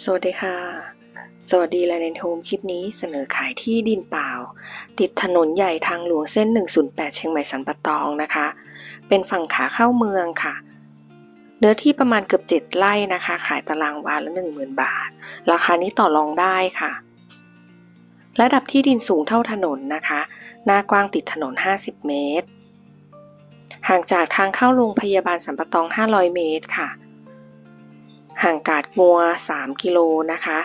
สวัสดีค่ะ สวัสดีแลนด์โฮมคลิปนี้เสนอขายที่ดินเปล่า ติดถนนใหญ่ทางหลวงเส้น 108 เชียงใหม่สันปะตองนะคะ เป็นฝั่งขาเข้าเมืองค่ะ เนื้อที่ประมาณเกือบ 7 ไร่นะคะ ขายตารางวาละ 10,000 บาท ราคานี้ต่อรองได้ค่ะ ระดับที่ดินสูงเท่าถนนนะคะ หน้ากว้างติดถนน 50 เมตร ห่างจากทางเข้าโรงพยาบาลสันปะตอง 500 เมตรค่ะ ห่างกาดงัว 3 กิโลนะคะ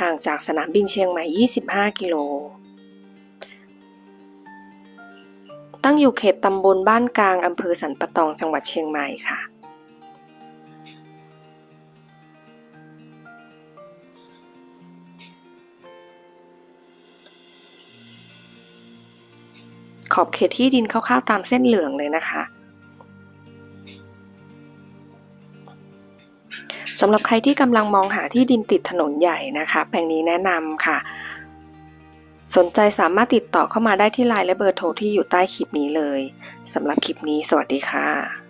ห่างจากสนามบินเชียงใหม่ 25 กิโล ตั้งอยู่เขตตำบลบ้านกลางอำเภอสันปะตองจังหวัดเชียงใหม่ค่ะ ขอบเขตที่ดินคร่าวๆตามเส้นเหลืองเลยนะคะ สำหรับใครที่กำลังมองหาที่ดินติดถนนใหญ่นะคะ แปลงนี้แนะนำค่ะ สนใจสามารถติดต่อเข้ามาได้ที่ไลน์และเบอร์โทรที่อยู่ใต้คลิปนี้เลยสำหรับคลิปนี้ สวัสดีค่ะ